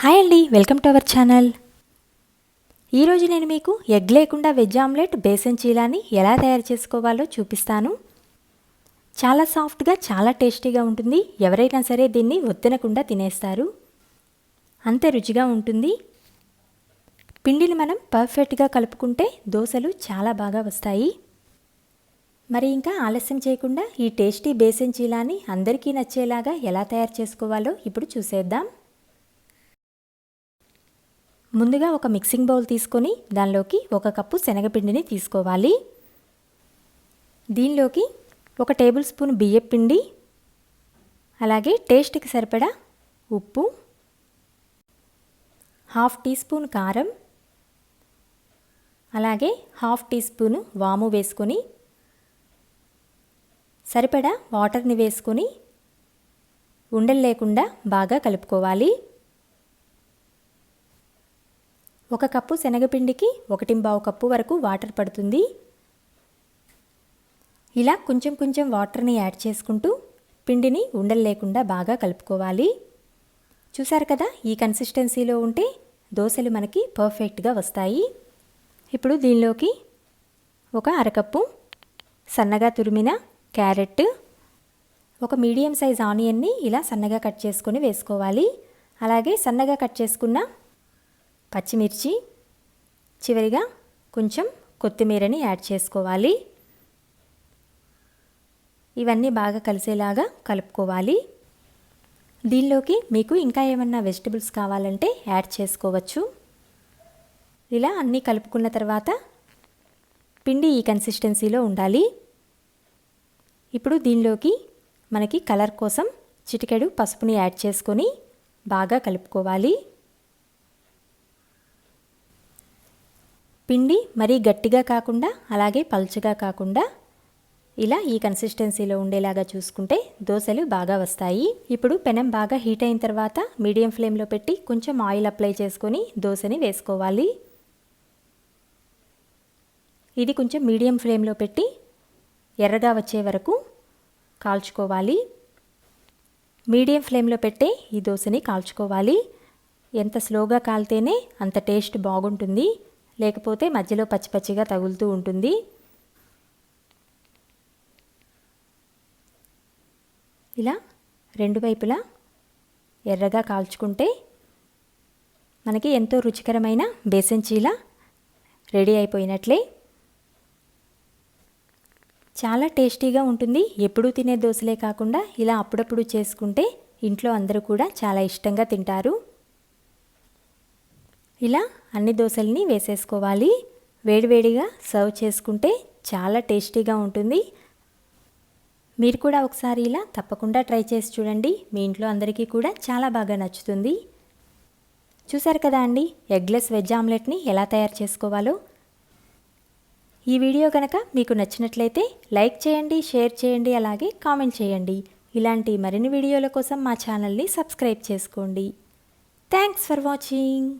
Hi అండి welcome to our channel. ఈరోజు నేను మీకు ఎగ్ లేకుండా వెజ్ ఆమ్లెట్ బేసన్ చీలాని ఎలా తయారు చేసుకోవాలో చూపిస్తాను. చాలా సాఫ్ట్గా చాలా టేస్టీగా ఉంటుంది. ఎవరైనా సరే దీన్ని వద్దనకుండా తినేస్తారు. అంత రుచిగా ఉంటుంది. పిండిని మనం పర్ఫెక్ట్గా కలుపుకుంటే దోశలు చాలా బాగా వస్తాయి. మరి ఇంకా ఆలస్యం చేయకుండా ఈ టేస్టీ బేసన్ చీలాని అందరికీ నచ్చేలాగా ఎలా తయారు చేసుకోవాలో ఇప్పుడు చూసేద్దాం. ముందుగా ఒక మిక్సింగ్ బౌల్ తీసుకొని దానిలోకి ఒక కప్పు శనగపిండిని తీసుకోవాలి. దీనిలోకి ఒక టేబుల్ స్పూన్ బియ్యపిండి అలాగే టేస్ట్కి సరిపడా ఉప్పు హాఫ్ టీ స్పూన్ కారం అలాగే హాఫ్ టీ స్పూను వాము వేసుకొని సరిపడా వాటర్ని వేసుకొని ఉండలు లేకుండా బాగా కలుపుకోవాలి. ఒక కప్పు శనగపిండికి ఒకటి బావు కప్పు వరకు వాటర్ పడుతుంది. ఇలా కొంచెం కొంచెం వాటర్ని యాడ్ చేసుకుంటూ పిండిని ఉండలు లేకుండా బాగా కలుపుకోవాలి. చూసారు కదా ఈ కన్సిస్టెన్సీలో ఉంటే దోశలు మనకి పర్ఫెక్ట్గా వస్తాయి. ఇప్పుడు దీనిలోకి ఒక అరకప్పు సన్నగా తురిమిన క్యారెట్ ఒక మీడియం సైజ్ ఆనియన్ని ఇలా సన్నగా కట్ చేసుకొని వేసుకోవాలి. అలాగే సన్నగా కట్ చేసుకున్న పచ్చిమిర్చి చివరిగా కొంచెం కొత్తిమీరని యాడ్ చేసుకోవాలి. ఇవన్నీ బాగా కలిసేలాగా కలుపుకోవాలి. దీనిలోకి మీకు ఇంకా ఏమన్నా వెజిటబుల్స్ కావాలంటే యాడ్ చేసుకోవచ్చు. ఇలా అన్నీ కలుపుకున్న తర్వాత పిండి ఈ కన్సిస్టెన్సీలో ఉండాలి. ఇప్పుడు దీనిలోకి మనకి కలర్ కోసం చిటికెడు పసుపుని యాడ్ చేసుకొని బాగా కలుపుకోవాలి. పిండి మరీ గట్టిగా కాకుండా అలాగే పలుచగా కాకుండా ఇలా ఈ కన్సిస్టెన్సీలో ఉండేలాగా చూసుకుంటే దోశలు బాగా వస్తాయి. ఇప్పుడు పెనం బాగా హీట్ అయిన తర్వాత మీడియం ఫ్లేమ్లో పెట్టి కొంచెం ఆయిల్ అప్లై చేసుకొని దోశని వేసుకోవాలి. ఇది కొంచెం మీడియం ఫ్లేమ్లో పెట్టి ఎర్రగా వచ్చే వరకు కాల్చుకోవాలి. మీడియం ఫ్లేమ్లో పెట్టే ఈ దోశని కాల్చుకోవాలి. ఎంత స్లోగా కాలితేనే అంత టేస్ట్ బాగుంటుంది. లేకపోతే మధ్యలో పచ్చి పచ్చిగా తగులుతూ ఉంటుంది. ఇలా రెండు వైపులా ఎర్రగా కాల్చుకుంటే మనకి ఎంతో రుచికరమైన బేసన్ చీల రెడీ అయిపోయినట్లే. చాలా టేస్టీగా ఉంటుంది. ఎప్పుడూ తినే దోశలే కాకుండా ఇలా అప్పుడప్పుడు చేసుకుంటే ఇంట్లో అందరూ కూడా చాలా ఇష్టంగా తింటారు. ఇలా అన్ని దోశల్ని వేసేసుకోవాలి. వేడివేడిగా సర్వ్ చేసుకుంటే చాలా టేస్టీగా ఉంటుంది. మీరు కూడా ఒకసారి ఇలా తప్పకుండా ట్రై చేసి చూడండి. మీ ఇంట్లో అందరికీ కూడా చాలా బాగా నచ్చుతుంది. చూసారు కదా అండి ఎగ్లెస్ వెజ్ ఆమ్లెట్ని ఎలా తయారు చేసుకోవాలో? ఈ వీడియో కనుక మీకు నచ్చినట్లయితే లైక్ చేయండి షేర్ చేయండి అలాగే కామెంట్ చేయండి. ఇలాంటి మరిన్ని వీడియోల కోసం మా ఛానల్ని సబ్స్క్రైబ్ చేసుకోండి. Thanks for watching.